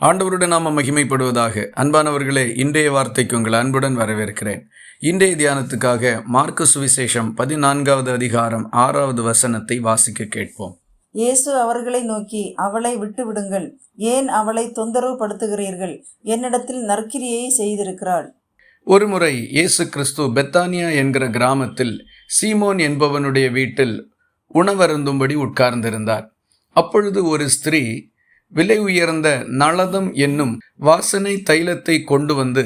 ஆண்டவருடன் நாம மகிமைப்படுவதாக. அன்பானவர்களே இன்றைய வார்த்தைக்கு உங்கள் அன்புடன் வரவேற்கிறேன். இன்றைய தியானத்துக்காக மார்க்கு சுவிசேஷம் பதினான்காவது அதிகாரம் ஆறாவது வசனத்தை வாசிக்க கேட்போம். இயேசு அவர்களை நோக்கி அவளை விட்டுவிடுங்கள். ஏன் அவளை தொந்தரவு படுத்துகிறீர்கள் என்னிடத்தில் நற்கிரியை செய்திருக்கிறாள். ஒருமுறை இயேசு கிறிஸ்து பெத்தானியா என்கிற கிராமத்தில் சீமோன் என்பவனுடைய வீட்டில் உணவருந்தும்படி உட்கார்ந்திருந்தார். அப்பொழுது ஒரு ஸ்திரீ விலை உயர்ந்த நளதம் என்னும் வாசனை தைலத்தை கொண்டு வந்து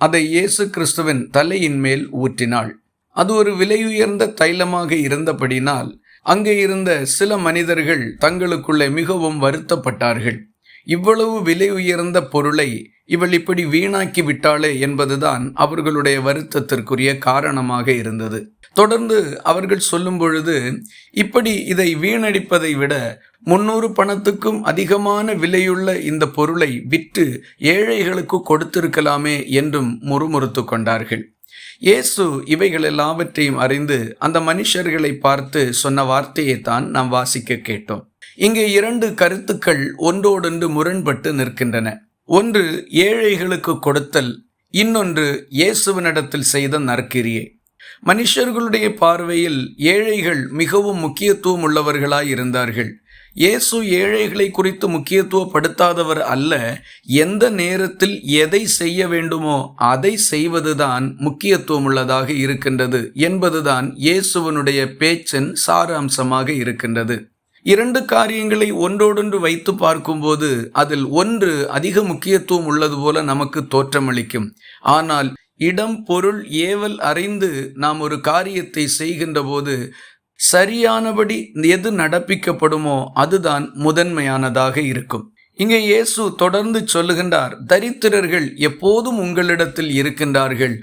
அதை இயேசு கிறிஸ்துவின் தலையின் மேல் ஊற்றினாள். அது ஒரு விலையுயர்ந்த தைலமாக இருந்தபடினால் அங்கே இருந்த சில மனிதர்கள் தங்களுக்குள்ளே மிகவும் வருத்தப்பட்டார்கள். இவ்வளவு விலை உயர்ந்த பொருளை இவள் இப்படி வீணாக்கி விட்டாளே என்பதுதான் அவர்களுடைய வருத்தத்திற்குரிய காரணமாக இருந்தது. தொடர்ந்து அவர்கள் சொல்லும் பொழுது இப்படி இதை வீணடிப்பதை விட முன்னூறு பணத்துக்கும் அதிகமான விலையுள்ள இந்த பொருளை விற்று ஏழைகளுக்கு கொடுத்திருக்கலாமே என்றும் முறுமுறுத்து கொண்டார்கள். இயேசு இவைகள் எல்லாவற்றையும் அறிந்து அந்த மனுஷர்களை பார்த்து சொன்ன வார்த்தையை தான் நாம் வாசிக்க கேட்டோம். இங்கே இரண்டு கருத்துக்கள் ஒன்றோடொன்று முரண்பட்டு நிற்கின்றன. ஒன்று ஏழைகளுக்கு கொடுத்தல். இன்னொன்று இயேசுவினிடத்தில் செய்த நற்கிரியை. மனுஷர்களுடைய பார்வையில் ஏழைகள் மிகவும் முக்கியத்துவம் உள்ளவர்களாய் இருந்தார்கள். இயேசு ஏழைகளை குறித்து முக்கியத்துவப்படுத்தாதவர் அல்ல எந்த நேரத்தில் எதை செய்ய வேண்டுமோ அதை செய்வதுதான் முக்கியத்துவம் உள்ளதாக இருக்கின்றது என்பதுதான் இயேசுவனுடைய பேச்சின் சாராம்சமாக இருக்கின்றது. இரண்டு காரியங்களை ஒன்றோடொன்று வைத்து பார்க்கும்போது அதில் ஒன்று அதிக முக்கியத்துவம் உள்ளது போல நமக்கு தோற்றமளிக்கும். ஆனால் இடம் பொருள் ஏவல் அறிந்து நாம் ஒரு காரியத்தை செய்கின்ற போது சரியானபடி எது நடப்பிக்கப்படுமோ அதுதான் முதன்மையானதாக இருக்கும். இங்கே இயேசு தொடர்ந்து சொல்லுகின்றார் தரித்திரர்கள் எப்போதும் உங்களிடத்தில் இருக்கின்றார்கள்.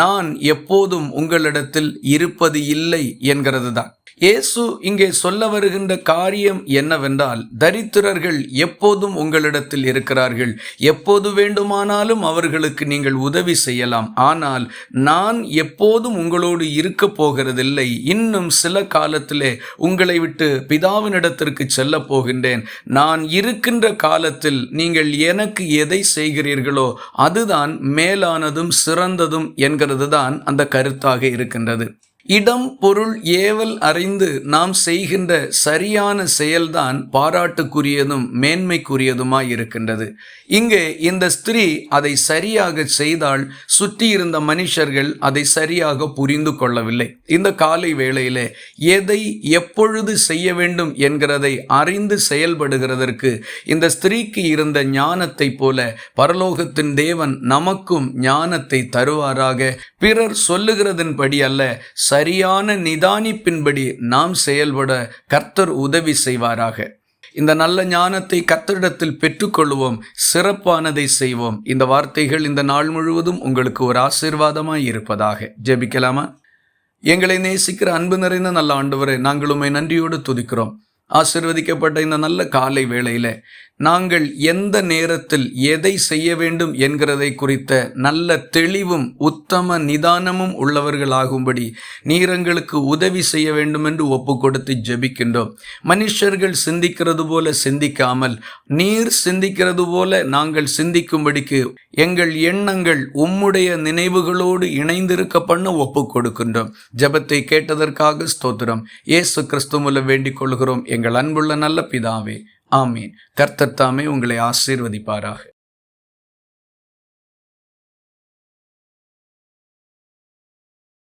நான் எப்போதும் உங்களிடத்தில் இருப்பது இல்லை என்கிறது தான் இயேசு இங்கே சொல்ல வருகின்ற காரியம் என்னவென்றால் தரித்திரர்கள் எப்போதும் உங்களிடத்தில் இருக்கிறார்கள். எப்போது வேண்டுமானாலும் அவர்களுக்கு நீங்கள் உதவி செய்யலாம். ஆனால் நான் எப்போதும் உங்களோடு இருக்க போகிறதில்லை. இன்னும் சில காலத்திலே உங்களை விட்டு பிதாவினிடத்திற்கு செல்ல போகின்றேன். நான் இருக்கின்ற காலத்தில் நீங்கள் எனக்கு எதை செய்கிறீர்களோ அதுதான் மேலானதும் சிறந்ததும் என்கிறது தான் அந்த கருத்தாக இருக்கின்றது. இடம் பொருள் ஏவல் அறிந்து நாம் செய்கின்ற சரியான செயல்தான் பாராட்டுக்குரியதும் மேன்மைக்குரியதுமாய் இருக்கின்றது. இங்கே இந்த ஸ்திரீ அதை சரியாக செய்தால் சுற்றி இருந்த மனுஷர்கள் அதை சரியாக புரிந்து கொள்ளவில்லை. இந்த காலை வேளையிலே எதை எப்பொழுது செய்ய வேண்டும் என்கிறதை அறிந்து செயல்படுகிறதற்கு இந்த ஸ்திரீக்கு இருந்த ஞானத்தை போல பரலோகத்தின் தேவன் நமக்கும் ஞானத்தை தருவாராக. பிறர் சொல்லுகிறதன்படி அல்ல சரியான நிதானிப்பின்படி நாம் செயல்பட கர்த்தர் உதவி செய்வாராக. இந்த நல்ல ஞானத்தை கத்தரிடத்தில் பெற்றுக்கொள்வோம் சிறப்பானதை செய்வோம். இந்த வார்த்தைகள் இந்த நாள் முழுவதும் உங்களுக்கு ஒரு ஆசீர்வாதமாய் இருப்பதாக. ஜெபிக்கலாமா? எங்களை நேசிக்கிற அன்பு நிறைந்த நல்ல ஆண்டவரை நாங்கள் உண்மை நன்றியோடு துதிக்கிறோம். ஆசிர்வதிக்கப்பட்ட இந்த நல்ல காலை வேளையில் நாங்கள் எந்த நேரத்தில் எதை செய்ய வேண்டும் என்கிறதை குறித்த நல்ல தெளிவும் உத்தம நிதானமும் உள்ளவர்களாகும்படி நீரங்களுக்கு உதவி செய்ய வேண்டும் என்று ஒப்பு கொடுத்து ஜெபிக்கின்றோம். மனுஷர்கள் சிந்திக்கிறது போல சிந்திக்காமல் நீர் சிந்திக்கிறது போல நாங்கள் சிந்திக்கும்படிக்கு எங்கள் எண்ணங்கள் உம்முடைய நினைவுகளோடு இணைந்திருக்க பண்ண ஒப்பு கொடுக்கின்றோம் ஜெபத்தை கேட்டதற்காக ஸ்தோத்திரம். இயேசு கிறிஸ்து மூலம் வேண்டிக் கொள்கிறோம். எங்கள் அன்புள்ள நல்ல பிதாவே ஆமீன். கர்த்தர் தாமே உங்களை ஆசீர்வதிப்பாராக.